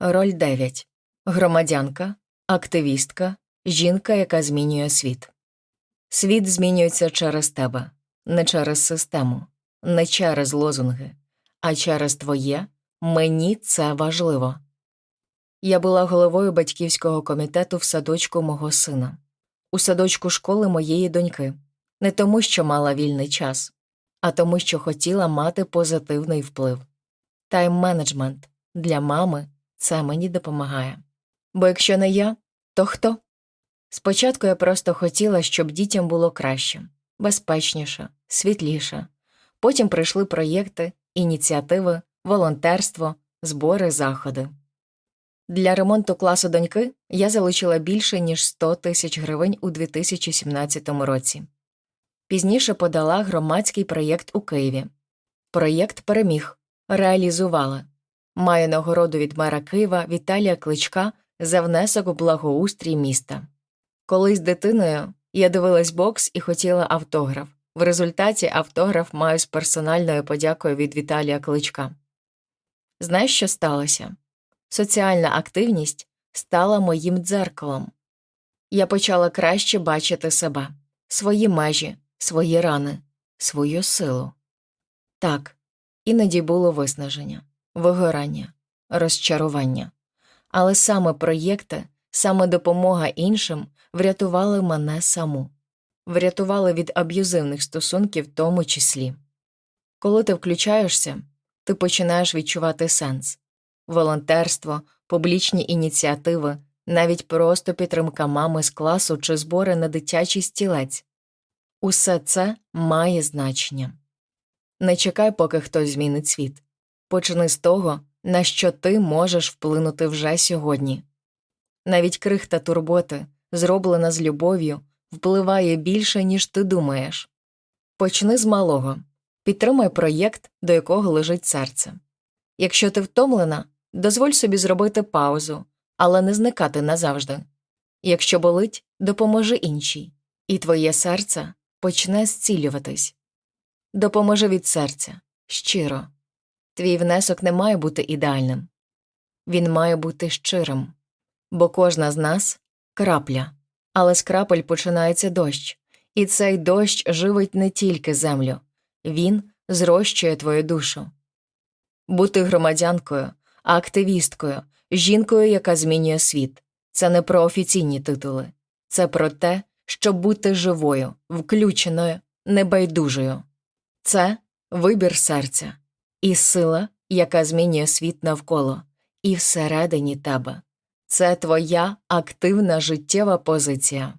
Роль 9. Громадянка, активістка, жінка, яка змінює світ. Світ змінюється через тебе, не через систему, не через лозунги, а через твоє мені це важливо. Я була головою батьківського комітету в садочку мого сина, у садочку школи моєї доньки, не тому, що мала вільний час, а тому, що хотіла мати позитивний вплив. Тайм-менеджмент для мами це мені допомагає. Бо якщо не я, то хто? Спочатку я просто хотіла, щоб дітям було краще, безпечніше, світліше. Потім прийшли проєкти, ініціативи, волонтерство, збори, заходи. Для ремонту класу доньки я залучила більше, ніж 100 тисяч гривень у 2017 році. Пізніше подала громадський проєкт у Києві. Проєкт переміг, реалізувала. Маю нагороду від мера Києва Віталія Кличка за внесок у благоустрій міста. Колись дитиною я дивилась бокс і хотіла автограф. В результаті автограф маю з персональною подякою від Віталія Кличка. Знаєш, що сталося? Соціальна активність стала моїм дзеркалом. Я почала краще бачити себе, свої межі, свої рани, свою силу. Так, іноді було виснаження, вигорання, розчарування. Але саме проєкти, саме допомога іншим врятували мене саму, врятували від аб'юзивних стосунків в тому числі. Коли ти включаєшся, ти починаєш відчувати сенс волонтерство, публічні ініціативи, навіть просто підтримка мами з класу чи збори на дитячий стілець. Усе це має значення. Не чекай, поки хтось змінить світ. Почни з того, на що ти можеш вплинути вже сьогодні. Навіть крихта турботи, зроблена з любов'ю, впливає більше, ніж ти думаєш. Почни з малого, підтримай проєкт, до якого лежить серце. Якщо ти втомлена, дозволь собі зробити паузу, але не зникати назавжди. Якщо болить, допоможи іншій, і твоє серце почне зцілюватись. Допоможи від серця, щиро. Твій внесок не має бути ідеальним. Він має бути щирим, бо кожна з нас крапля, але з крапель починається дощ, і цей дощ живить не тільки землю, він зрощує твою душу. Бути громадянкою, активісткою, жінкою, яка змінює світ це не про офіційні титули, це про те, щоб бути живою, включеною, небайдужою. Це вибір серця і сила, яка змінює світ навколо, і всередині тебе. Це твоя активна життєва позиція.